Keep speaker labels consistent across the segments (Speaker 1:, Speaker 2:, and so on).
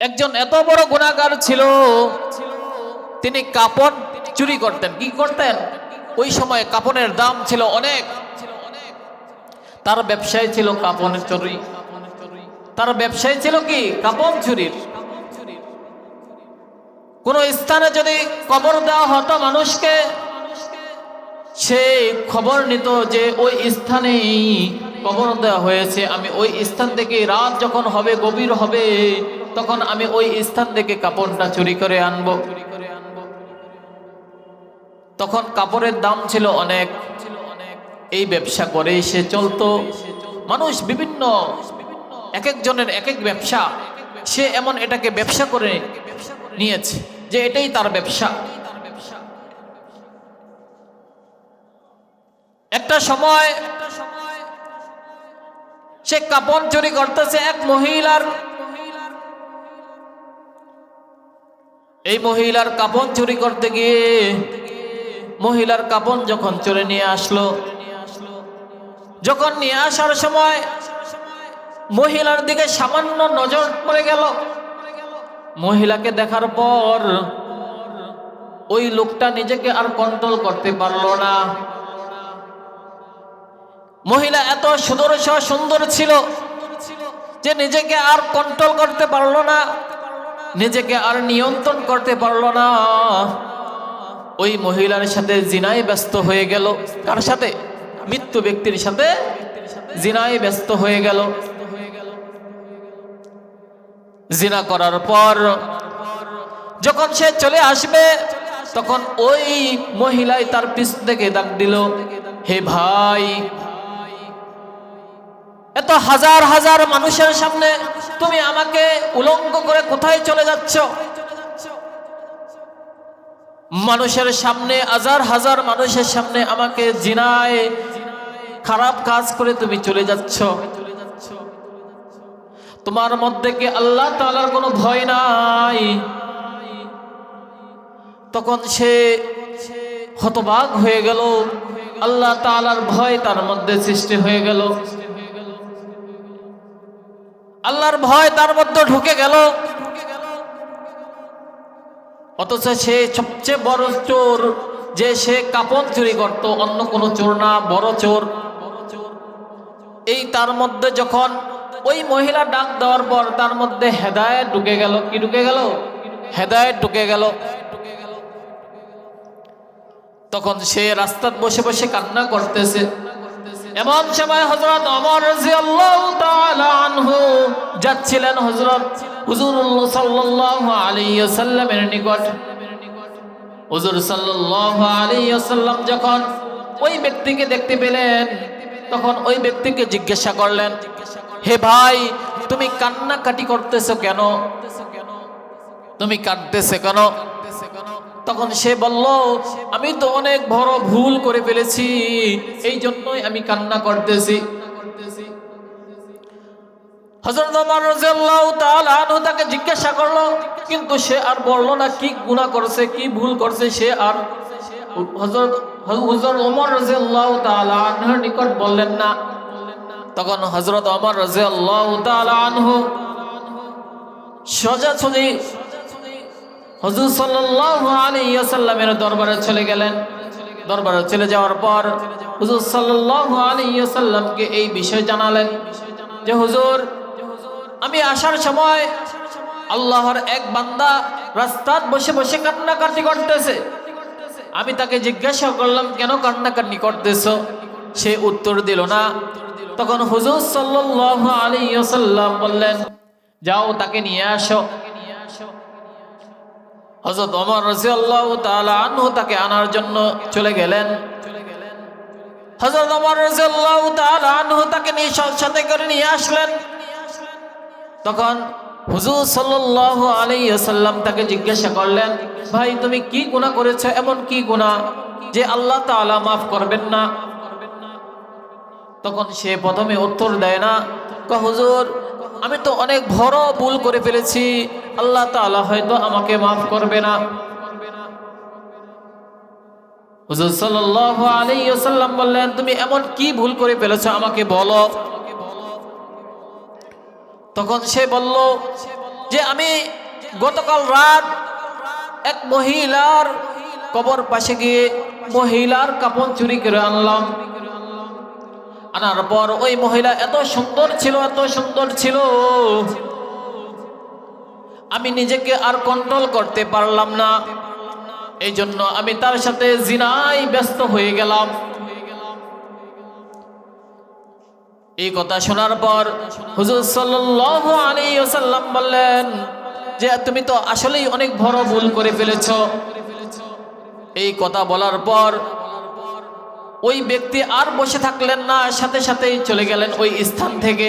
Speaker 1: একজন এত বড় গুণাগার ছিল, তিনি কাপড় চুরি করতেন। কি করতেন? ওই সময় কাপড়ের দাম ছিল অনেক। তার ব্যবসায় ছিল কাপড়ের চুরি। তার ব্যবসায় ছিল কি? কাপড় চুরির কোন স্থানে যদি কবর দেওয়া হতো মানুষকে, সে খবর নিত যে ওই স্থানেই কবর দেওয়া হয়েছে। আমি ওই স্থান থেকে রাত যখন হবে, গভীর হবে তখন আমি ওই স্থান থেকে কাপড়টা চুরি করে আনব। তখন কাপড়ের দাম ছিল অনেক। এই ব্যবসা করে সে চলতো। মানুষ বিভিন্ন, এক একজনের এক এক ব্যবসা। সে এমন এটাকে ব্যবসা করে নিয়েছে যে এটাই তার ব্যবসা। একটা সময় সে কাপড় চুরি করতেছে এক মহিলার এই মহিলার কাপন চুরি করতে গিয়ে মহিলার কাপড় যখন চুরি নিয়ে আসলো, যখন নিয়ে আসার সময় মহিলার দিকে সামান্য নজর পড়ে গেল। মহিলাকে দেখার পর ওই লোকটা নিজেকে আর কন্ট্রোল করতে পারল না। মহিলা এত সুদর্শ সুন্দর ছিল যে নিজেকে আর কন্ট্রোল করতে পারল না। নিজেকে আর নিয়ন্ত্রণ করতে পারল না। ওই মহিলার সাথে জিনায় ব্যস্ত হয়ে গেল। কার সাথে? মৃত্যু ব্যক্তির সাথে জিনায় ব্যস্ত হয়ে গেল। জিনা করার পর যখন সে চলে আসবে, তখন ওই মহিলাই তার পিছ থেকে ডাক দিল, হে ভাই এত হাজার হাজার মানুষের সামনে তুমি আমাকে উলঙ্গ করে কোথায় চলে যাচ্ছ? মানুষের সামনে, হাজার হাজার মানুষের সামনে আমাকে জিনায়, খারাপ কাজ করে তুমি চলে যাচ্ছ। তোমার মধ্যে কি আল্লাহ তালার কোনো ভয় নাই? তখন সে হতবাক হয়ে গেল। আল্লাহ তালার ভয় তার মধ্যে সৃষ্টি হয়ে গেল। আল্লাহর ভয় তার মধ্যে ঢুকে গেল। অথচ সে সবচেয়ে বড় চোর যে সে কাপড় চুরি করত, অন্য কোনো চোর না, বড় চোর। এই তার মধ্যে যখন ওই মহিলা ডাক দেওয়ার পর তার মধ্যে হেদায়ত ঢুকে গেল। কি ঢুকে গেল? হেদায়ত ঢুকে গেল। তখন সে রাস্তাত বসে বসে কান্না করতেছে। এমন সময় হজরত অমর আনহু যাচ্ছিলেন হজরত নিকট। হুজুর যখন ওই ব্যক্তিকে দেখতে পেলেন, তখন ওই ব্যক্তিকে জিজ্ঞাসা করলেন, হে ভাই, তুমি কান্নাকাটি করতেছো কেন? তুমি কাঁদতেছে কেন? তখন সে বলল, আমি তো অনেক বড় ভুল করে ফেলেছি এই জন্যই আমি কান্না করতেছি। হযরত ওমর তাকে জিজ্ঞাসা করল, কিন্তু সে আর না, কি করছে ভুল করছে? সে আর নিকট বললেন না। তখন সোজাসুজি আলাইহি ওয়াসাল্লামের দরবারে চলে গেলেন। দরবারে চলে যাওয়ার পর হুজুর সাল্লাল্লাহু আলাইহি ওয়াসাল্লামকে এই বিষয় জানালেন যে, হুজুর, আমি আসার সময় আল্লাহর এক বান্দা রাস্তাত বসে বসে কান্নাকাটি করতেছে। আমি তাকে জিজ্ঞাসা করলাম, কেন কান্নাকাটি করতেছ? সে উত্তর দিল না। তখন হুজুর সাল্লাল্লাহু আলাইহি ওয়াসাল্লাম বললেন, যাও তাকে নিয়ে আসো। হজরত ওমর রাদিয়াল্লাহু তাআলা আনহু তাকে আনার জন্য চলে গেলেন। হজরত ওমর রাদিয়াল্লাহু তাআলা আনহু তাকে নিয়ে সাথে করে নিয়ে আসলেন। তখন হুজুর সাল্লাল্লাহু আলাইহি ওয়াসাল্লাম তাকে জিজ্ঞাসা করলেন, ভাই, তুমি কি গুনাহ করেছ? এমন কি গুনাহ যে আল্লাহ তাআলা মাফ করবেন না? তখন সে প্রথমে উত্তর দেয় না। হুজুর, আমি তো অনেক বড় ভুল করে ফেলেছি। আল্লাহ তাআলা হয়তো আমাকে মাফ করবে না। হুজুর সাল্লাল্লাহু আলাইহি ওয়াসাল্লাম বললেন, তুমি এমন কি ভুল করে ফেলেছো আমাকে বলো। তখন সে বলল যে, আমি গতকাল রাত এক মহিলার কবর পাশে গিয়ে মহিলার কাপড় চুরি করে আনলাম। আনার পর ওই মহিলা এত সুন্দর ছিল, এত সুন্দর ছিল। আমি নিজেকে আর কন্ট্রোল করতে পারলাম না। এই জন্য আমি তার সাথে জিনাই ব্যস্ত হয়ে গেলাম। এই কথা শোনার পর হুজুর সাল্লাল্লাহু আলাইহি ওয়াসাল্লাম বললেন যে, তুমি তো আসলেই অনেক বড় ভুল করে ফেলেছ। এই কথা বলার পর ওই ব্যক্তি আর বসে থাকলেন না, সাথে সাথেই চলে গেলেন ওই স্থান থেকে।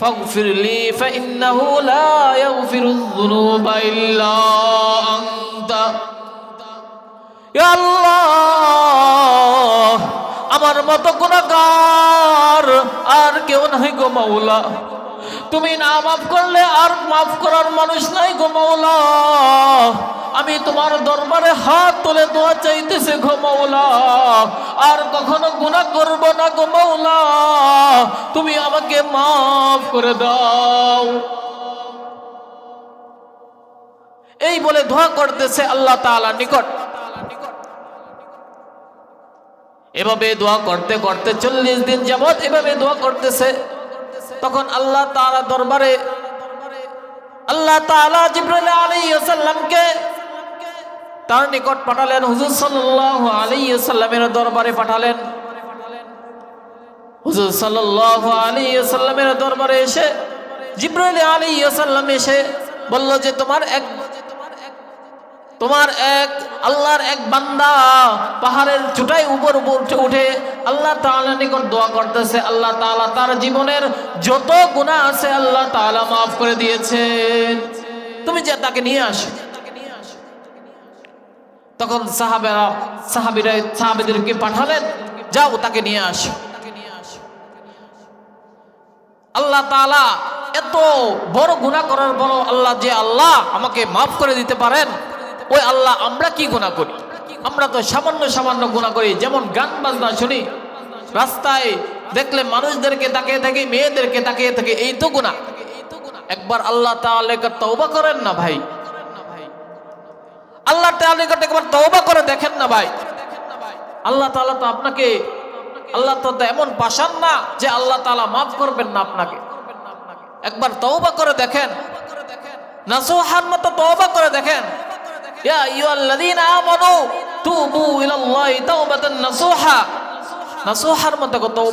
Speaker 1: فاغفر لي فإنه لا يغفر الذنوب إلا أنت. يا الله. আমার মতো গুণাগার। আর কেউ নাই গো মাওলা। তুমি না মাফ করলে আর মাফ করার মানুষ নাই গো মাওলা। আমি তোমার দরবারে হাত তুলে দোয়া চাইতেছে গো মাওলা। আর কখনো গুনাহ করব না গো মাওলা। তুমি আমাকে মাফ করে দাও। এই বলে দোয়া করতেছে আল্লাহ তাআলা নিকট। এভাবে দোয়া করতে করতে চল্লিশ দিন যাবৎ এভাবে দোয়া করতেছে। তখন আল্লাহ তাআলা দরবারে, আল্লাহ তাআলা জিব্রাইল আলাইহিস সালামকে তার নিকট পাঠালেন, হুজুর সাল্লাল্লাহু আলাইহি সাল্লামের দরবারে পাঠালেন। হুজুর সাল্লাল্লাহু আলাইহি সাল্লামের দরবারে এসে জিব্রাইল আলাইহিস সালাম এসে বলল যে, তোমার এক তোমার এক, আল্লাহর এক বান্দা পাহাড়ের চুটাই উপর উপর উঠে আল্লাহ তাআলা নিকট দোয়া করতেছে। আল্লাহ তাআলা তার জীবনের যত গুনাহ আছে আল্লাহ তাআলা মাফ করে দিয়েছেন। তুমি যে তাকে নিয়ে আসো। তখন সাহাবেরা, সাহাবিরা, সাহাবিদেরকে পাঠালেন, যাও তাকে নিয়ে আসো। আল্লাহ তাআলা এত বড় গুনাহ করার পর আল্লাহ যে আল্লাহ আমাকে মাফ করে দিতে পারেন ওই আল্লাহ, আমরা কি গুণা করি? আমরা তো সামান্য সামান্য গুণা করি। যেমন গান বাজনা শুনি, রাস্তায় দেখলে মানুষদেরকে তাকিয়ে থাকে, মেয়েদেরকে তাকিয়ে থাকে, এই তো গুণা একবার আল্লাহ তাআলা তওবা করেন না ভাই? আল্লাহ তাআলা একবার তওবা করে দেখেন না ভাই? আল্লাহ তাআলা তো আপনাকে, আল্লাহ তো এমন পাশান না যে আল্লাহ তাআলা মাফ করবেন না আপনাকে। একবার তওবা করে দেখেন। নাসুহার মতো তওবা করে দেখেন।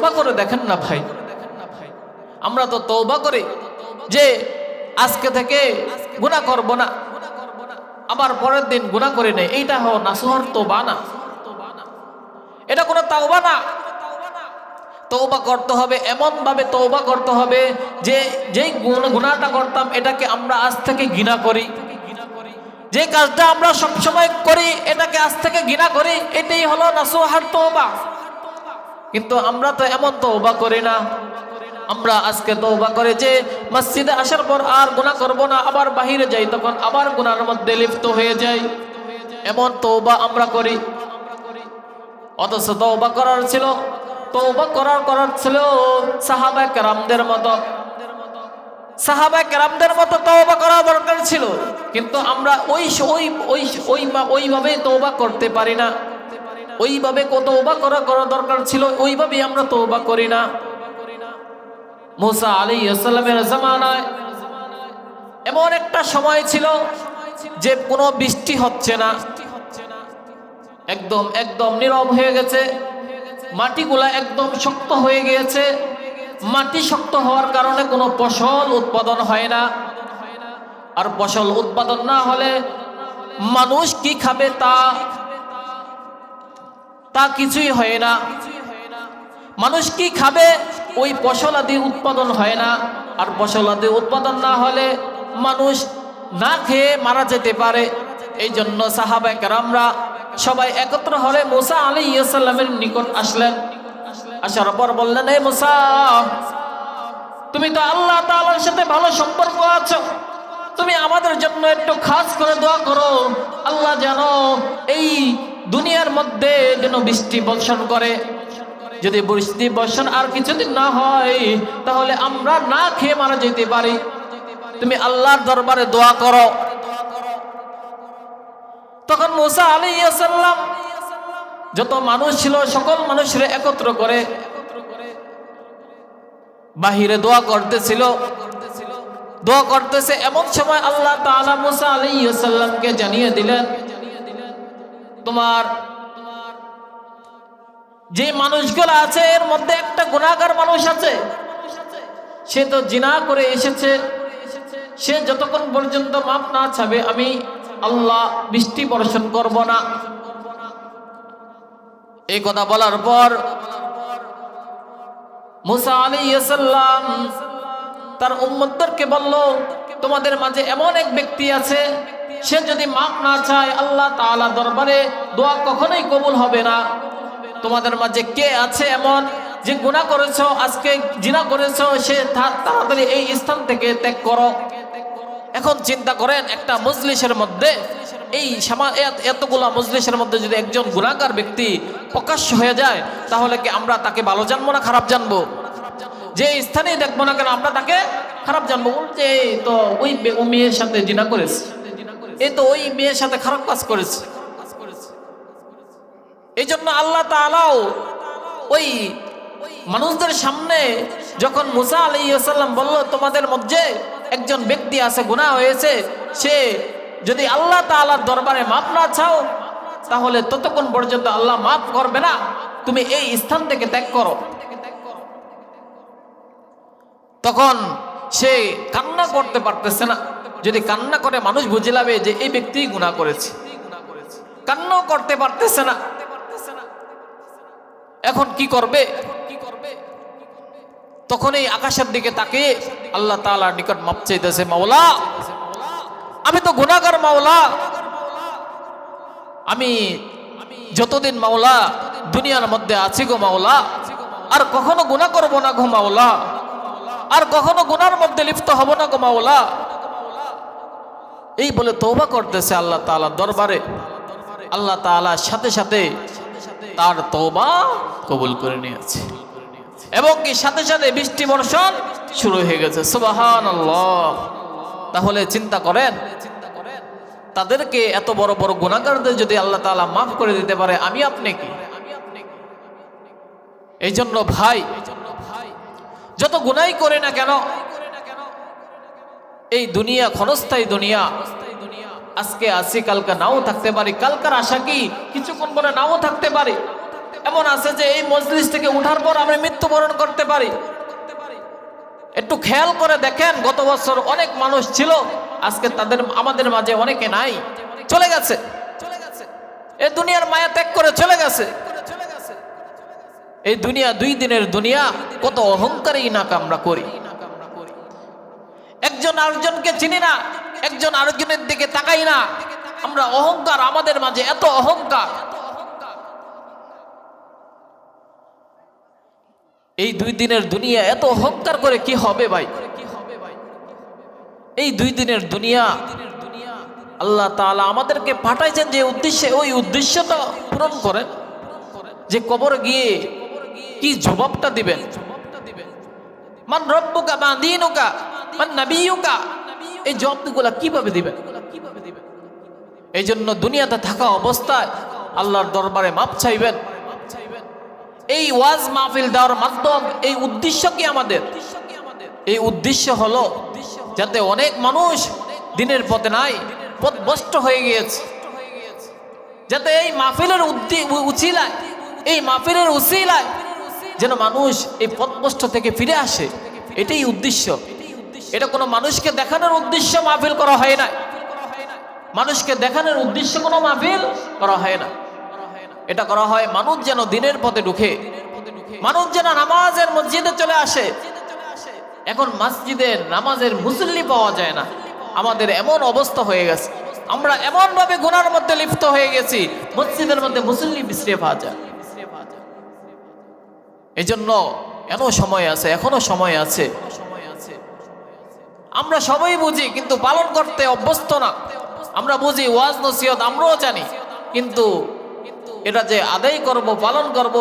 Speaker 1: করে দেখেন না ভাই। আমরা তো তওবা করি যে আজকে থেকে করব না। আবার পরের দিন গুনাহ করে নেই। এইটা হও নাসুহার তওবা না। এটা কোনো তাওবা না। তৌবা করতে হবে এমন ভাবে তৌবা করতে হবে যে যেই গুণাটা করতাম, এটাকে আমরা আজ থেকে ঘৃণা করি। যে কাজটা আমরা সবসময় করি, এটাকে আজ থেকে ঘৃণা করি, এটাই হলো নাসুহার তৌবা কিন্তু আমরা তো এমন তৌবা করি না। আমরা আজকে তৌবা করে যে মসজিদে আসার পর আর গুণা করব না, আবার বাহিরে যাই, তখন আবার গুনার মধ্যে লিপ্ত হয়ে যাই। এমন তৌবা আমরা করি। অথচ তৌবা করার ছিল তৌবা করার করার ছিল সাহাবা কেরামদের মতো। সাহাবা কেরামদের মতো তওবা করা দরকার ছিল। কিন্তু আমরা ওই ওই ওই ওই ওইভাবে তওবা করতে পারি না। ওইভাবে তওবা করা করা দরকার ছিল, ওইভাবেই আমরা তওবা করি না। মুসা আলী আসসালামের জামানায় এমন একটা সময় ছিল যে কোনো বৃষ্টি হচ্ছে না। একদম একদম নীরব হয়ে গেছে। মাটিগুলা একদম শক্ত হয়ে গিয়েছে। মাটি শক্ত হওয়ার কারণে কোনো ফসল উৎপাদন হয় না। আর ফসল উৎপাদন না হলে মানুষ কি খাবে তা তা কিছুই হয় না। মানুষ কি খাবে ওই ফসল আদি উৎপাদন হয় না। আর ফসল আদি উৎপাদন না হলে মানুষ না খেয়ে মারা যেতে পারে। এই জন্য সাহাবাই কারামরা সবাই একত্র হলে মুসা আলী ইসাল্লামের নিকট আসলেন। আসার পর বললেন এই মুসা, তুমি তো আল্লাহ তাআলার সাথে ভালো সম্পর্ক আছো। তুমি আমাদের জন্য একটু খাস করে দোয়া করো। আল্লাহ যেন এই দুনিয়ার মধ্যে যেন বৃষ্টি বর্ষণ করে। যদি বৃষ্টি বর্ষণ আর কিছুদিন না হয়, তাহলে আমরা না খেয়ে মারা যেতে পারি। তুমি আল্লাহর দরবারে দোয়া করো। তখন মুসা আলী সাল্লাম যত মানুষ ছিল, সকল মানুষের একত্র করে বাহিরে দোয়া করতেছিল। দোয়া করতেছে এমন সময় আল্লাহ তাআলা মুসা আলাইহিস জানিয়ে দিলেন, তোমার যে মানুষগুলো আছে, এর মধ্যে একটা গুণাগার মানুষ আছে। সে তো জিনা করে এসেছে। সে যতক্ষণ পর্যন্ত মাপ না চাবে, আমি আল্লাহ বৃষ্টি বর্ষণ করব না। এই কথা বলার পর মুসা আলী সাল্লাম তার উম্মতদেরকে বলল, তোমাদের মাঝে এমন এক ব্যক্তি আছে, সে যদি মাপ না চায়, আল্লাহ তাআলা দরবারে দোয়া কখনোই কবুল হবে না। তোমাদের মাঝে কে আছে এমন যে গুনাহ করেছ, আজকে জিনা করেছ, সে তাড়াতাড়ি এই স্থান থেকে ত্যাগ করো। এখন চিন্তা করেন একটা মজলিসের মধ্যে এই সামা এত- এতগুলা মজলিসের মধ্যে যদি একজন গুণাগার ব্যক্তি প্রকাশ্য হয়ে যায়, তাহলে কি আমরা তাকে ভালো জানব না খারাপ জানব? যে স্থানে দেখব না কেন আমরা তাকে খারাপ জানব? এই তো ওই মেয়ের সাথে জিনা করেছে। এই তো ওই মেয়ের সাথে খারাপ কাজ করেছে। এই জন্য আল্লাহ তাআলাও ওই মানুষদের সামনে যখন মুসা আলী সাল্লাম বলল, তোমাদের মধ্যে একজন ব্যক্তি আছে, গুনাহ হয়েছে, সে যদি আল্লাহ তাআলার দরবারে মাপ না চাও, তাহলে ততক্ষণ পর্যন্ত আল্লাহ মাফ করবে না। তুমি এই স্থান থেকে ত্যাগ করো। তখন সে কান্না করতে পারতেছে না। যদি কান্না করে মানুষ বুঝে যাবে যে এই ব্যক্তি গুনাহ করেছে। কান্নাও করতে পারতেছে না। এখন কি করবে? তখন এই আকাশের দিকে তাকে আল্লাহ তাআলার নিকট মাপ চাইতেছে, মাওলা আমি তো গুনাহগার মাওলা। আমি যতদিন মাওলা দুনিয়ার মধ্যে আছি গো মাওলা, আর কখনো গুনাহ করব না গো মাওলা, আর কখনো গুনার মধ্যে লিপ্ত হব না গো মাওলা। এই বলে তৌবা করতেছে আল্লাহ তাআলার দরবারে। আল্লাহ তাআলার সাথে সাথে তার তৌবা কবুল করে নিয়েছে। এবং কি সাথে সাথে বৃষ্টি বর্ষণ শুরু হয়ে গেছে। সুবাহান তাহলে চিন্তা করেন তাদেরকে এত বড় বড় গুণাগারদের যদি আল্লাহ তালা মাফ করে দিতে পারে, আমি আপনি কি? এই জন্য ভাই, যত গুনাই করে না কেন, এই দুনিয়া, ক্ষণস্থায়ী দুনিয়া, আজকে আসি, কালকে নাও থাকতে পারি। কালকার আশা কি? কিছুক্ষণ পরে নাও থাকতে পারি। এমন আছে যে এই মজলিস থেকে উঠার পর আমরা মৃত্যুবরণ করতে পারি। একটু খেয়াল করে দেখেন, গত বছর অনেক মানুষ ছিল আজকে তাদের, আমাদের মাঝে অনেকে নাই, চলে গেছে। এই দুনিয়ার মায়া ত্যাগ করে চলে গেছে। এই দুনিয়া, দুই দিনের দুনিয়া, কত অহংকারী নাক আমরা করি। একজন আরেকজনকে চিনি না, একজন আরেকজনের দিকে তাকাই না। আমরা অহংকার, আমাদের মাঝে এত অহংকার। এই দুই দিনের দুনিয়া, এত অহংকার করে কি হবে ভাই? এই দুই দিনের দুনিয়া, আল্লাহ তাআলা আমাদেরকে পাঠাইছেন যে উদ্দেশ্যে, ওই উদ্দেশ্যটা পূরণ করেন। যে কবরে গিয়ে কি জবাবটা দিবেন? মান রব্বুকা মা দিনুকা, মান নাবিয়ুকা, এই জবাবগুলা কীভাবে দিবেন? এই জন্য দুনিয়াতে থাকা অবস্থায় আল্লাহর দরবারে মাপ চাইবেন। এই ওয়াজ মাহফিল দেওয়ার মাধ্যম, এই উদ্দেশ্য কি আমাদের? এই উদ্দেশ্য হলো যাতে অনেক মানুষ দিনের পথে নাই, পথভ্রষ্ট হয়ে গিয়েছে। যাতে এই মাহফিলের উচিলায়, এই মাহফিলের উচিলায় যেন মানুষ এই পথভ্রষ্ট থেকে ফিরে আসে। এটাই উদ্দেশ্য। এটা কোনো মানুষকে দেখানোর উদ্দেশ্য মাহফিল করা হয় না। মানুষকে দেখানোর উদ্দেশ্য কোনো মাহফিল করা হয় না। এটা করা হয় মানুষ যেন দিনের পথে ঢুকে, মানুষ যেন নামাজের মসজিদে চলে আসে এখন মসজিদের নামাজের মুসল্লি পাওয়া যায় না। আমাদের এমন অবস্থা হয়ে গেছে। আমরা এমনভাবে গুনার মধ্যে লিপ্ত হয়ে গেছি, মসজিদের মধ্যে মুসল্লি বিশ্রে ভাজা এই জন্য এত সময় আছে, এখনও সময় আছে। আমরা সবাই বুঝি, কিন্তু পালন করতে অভ্যস্ত না। আমরা বুঝি ওয়াজ নসিহত আমরাও জানি। কিন্তু এটা যে আদায় করব, পালন করব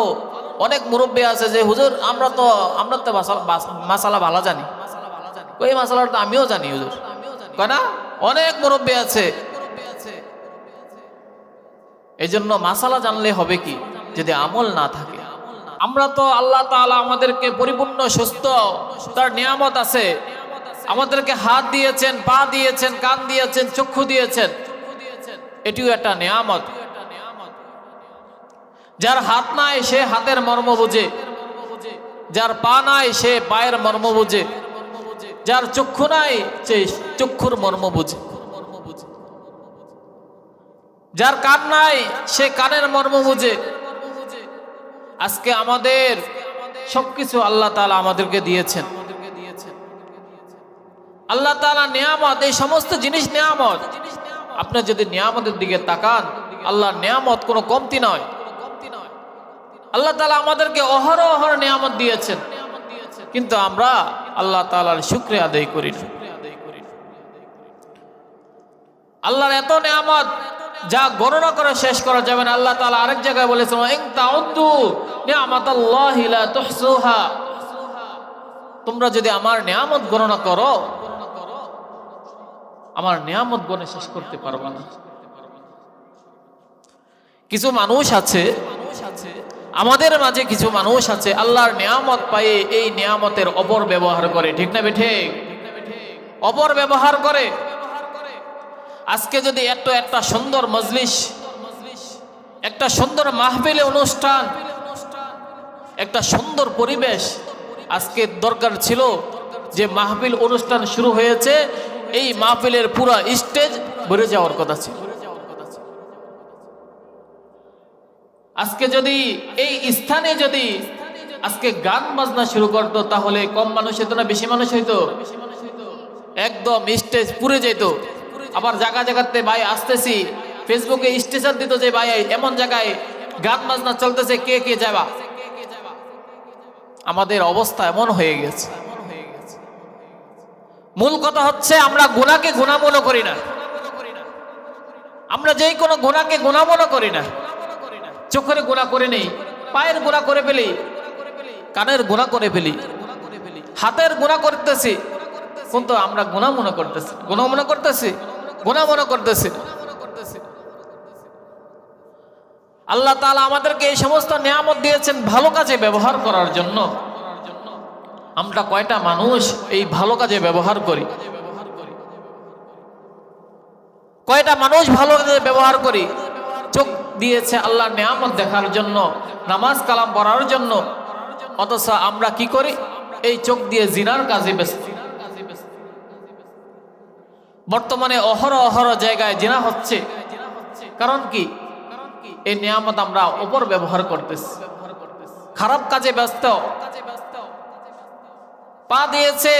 Speaker 1: অনেক মুরব্বী আছে যে, হুজুর, আমরা তো আমরা তো মাসালা ভালো জানি। ওই মাসালাটা তো আমিও জানি, হুজুর। না? অনেক মুরব্বী আছে। এই জন্য মাসালা জানলে হবে কি? যদি আমল না থাকে। আমরা তো আল্লাহ তাআলা আমাদেরকে পরিপূর্ণ সুস্থ, তার নিয়ামত আছে। আমাদেরকে হাত দিয়েছেন, পা দিয়েছেন, কান দিয়েছেন, চক্ষু দিয়েছেন। এটিও একটা নিয়ামত। যার হাত নাই সে হাতের মর্ম বুঝে। যার পা নাই সে পায়ের মর্ম বুঝে। যার চক্ষু নাই সে চক্ষুর মর্ম বুঝে। যার কান নাই সে কানের মর্ম বুঝে। আজকে আমাদের সবকিছু আল্লাহ তাআলা আমাদেরকে দিয়েছেন। আল্লাহ তাআলা নিয়ামত, এই সমস্ত জিনিস নিয়ামত। আপনি যদি নিয়ামতের দিকে তাকান, আল্লাহর নিয়ামত কোনো কমতি নয়। আল্লাহ তালা আমাদেরকে অহর অহর নিয়ামত দিয়েছেন। কিন্তু আমরা আল্লাহ তাআলার শুক্রিয়া আদায় করি আল্লাহর এত নিয়ামত যা গণনা করে শেষ করা যাবে না। আল্লাহ তালা আরেক জায়গায় বলেছেন তোমরা যদি আমার নিয়ামত গণনা করো, আমার নিয়ামত গণে শেষ করতে পারবা না। কিছু মানুষ আছে মানুষ আছে আমাদের মাঝে কিছু মানুষ আছে, আল্লাহর নিয়ামত পায়ে এই নিয়ামতের অপর ব্যবহার করে, ঠিক না বেঠে? অপর ব্যবহার করে। আজকে যদি এত একটা সুন্দর মজলিস, একটা সুন্দর মাহফিলে অনুষ্ঠান, একটা সুন্দর পরিবেশ আজকে দরকার ছিল যে মাহফিল অনুষ্ঠান শুরু হয়েছে, এই মাহফিলের পুরা স্টেজ ভরে যাওয়ার কথা ছিল। আজকে যদি এই স্থানে যদি আজকে গান বাজনা শুরু করতো, তাহলে কম মানুষ হতো না, বেশি মানুষ হইতো? একদম স্টেজ পুরে যেত। আবার জায়গা জায়গাতে ভাই আসতেছি, ফেসবুকে স্টেশন দিত যে ভাই এমন জায়গায় গান বাজনা চলতেছে, কে কে যাবা? আমাদের অবস্থা এমন হয়ে গেছে। মূল কথা হচ্ছে আমরা গুণাকে গুণা মনে করি না। আমরা যেই কোনো গোনাকে গুণা মনে করি না। চোখের গুণা করে নেই, পায়ের গুণা করে ফেলি, কানের গুণা করে ফেলি, হাতের গুণা করতেছি, কিন্তু আমরা গুণা মনে করতেছি গুণা মনে করতেছি গুণা মনে করতেছি। আল্লাহ তাআলা আমাদেরকে এই সমস্ত নিয়ামত দিয়েছেন ভালো কাজে ব্যবহার করার জন্য। আমরা কয়টা মানুষ এই ভালো কাজে ব্যবহার করি? কয়টা মানুষ ভালো কাজে ব্যবহার করি? চোখ দিয়েছে আল্লাহ নিয়ামত দেখার জন্য, নামাজ কালাম পড়ার জন্য। অথচ আমরা কি করি? এই চোখ দিয়ে জিনার কাজে ব্যস্ত। বর্তমানে অহর অহর জায়গায় জিনা হচ্ছে। কারণ কি? এই নিয়ামত আমরা অপর ব্যবহার করতেছি। খারাপ কাজে ব্যস্ত। পা দিয়েছে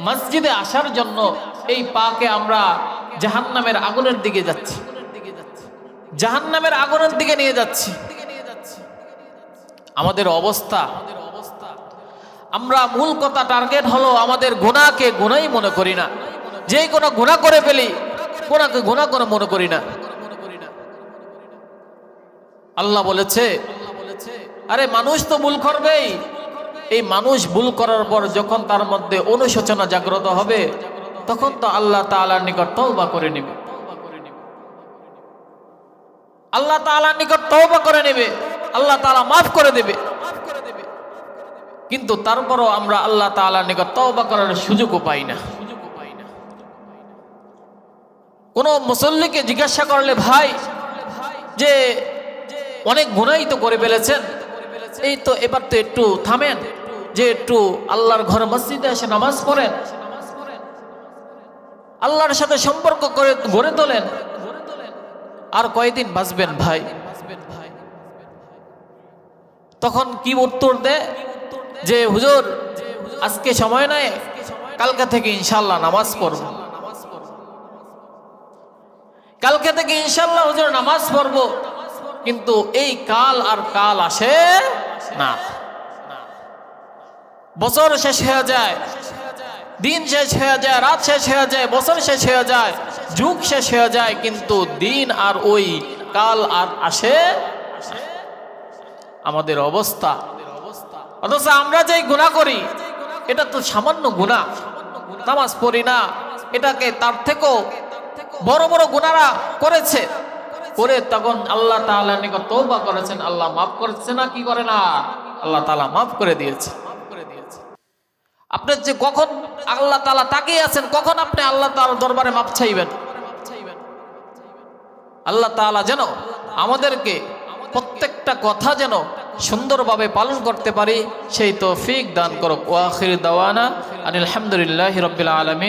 Speaker 1: মসজিদে আসার জন্য। এই পাকে আমরা জাহান্নামের আগুনের দিকে যাচ্ছি। জাহান্নামের আগুনের দিকে নিয়ে যাচ্ছি। আমাদের অবস্থা, আমরা মূল কথা টার্গেট হলো আমাদের গোনাকে গোনাই মনে করি না। যে কোনো গোনা করে ফেলি গুণাকে গুণা করে মনে করি না। আল্লাহ বলেছে, আরে মানুষ তো ভুল করবেই। এই মানুষ ভুল করার পর যখন তার মধ্যে অনুশোচনা জাগ্রত হবে, তখন তো আল্লাহ তাআলার নিকট তওবা করে নেবে। আল্লাহ তাআলার নিকট তওবা করে নেবে, আল্লাহ তাআলা মাফ করে দেবে। কিন্তু তারপরও আমরা আল্লাহ তাআলার নিকট তওবা করার সুযোগও পাই না। কোন মুসল্লিকে জিজ্ঞাসা করলে, ভাই, যে অনেক গুণাই তো করে ফেলেছেন, এই তো এবার তো একটু থামেন, যে একটু আল্লাহর ঘর মসজিদে এসে নামাজ পড়েন, আল্লাহর সাথে সম্পর্ক করে গড়ে তোলেন আর কয়দিন বাঁচবেন ভাই? তখন কি উত্তর দেয় যে, হুজুর, আজকে সময় নাই, কালকা থেকে ইনশাল্লাহ নামাজ পড়ব। কালকে থেকে ইনশাল্লাহ হুজুর, নামাজ পড়ব। কিন্তু এই কাল আর কাল আসে না। বছর শেষ হয়ে যায় দিন শেষ হয়ে যায়, রাত শেষ হয়ে যায়, বছর শেষ হয়ে যায়, যুগ শেষ হয়ে যায়, কিন্তু দিন আর ওই কাল আর আসে আমাদের অবস্থা। অথচ আমরা যে গুণা করি, এটা তো সামান্য গুণা নামাজ পড়ি না, এটাকে তার থেকেও বড় বড় গুণারা করেছে। করে তখন আল্লাহ তাআলা নিকট তওবা করেছেন, আল্লাহ মাফ করেছে না কি করে না? আল্লাহ তাআলা মাফ করে দিয়েছে। আপনি যে কখন আল্লাহ তালা তাকিয়ে আছেন, কখন আপনি আল্লাহ তাল দরবারে মাপ চাইবেন? আল্লাহ তালা যেন আমাদেরকে প্রত্যেকটা কথা যেন সুন্দরভাবে পালন করতে পারি, সেই তো ফিক দান করো ওয়াখির দাওয়ানা আনিল আলহামদুলিল্লাহ রাব্বিল আলামিন।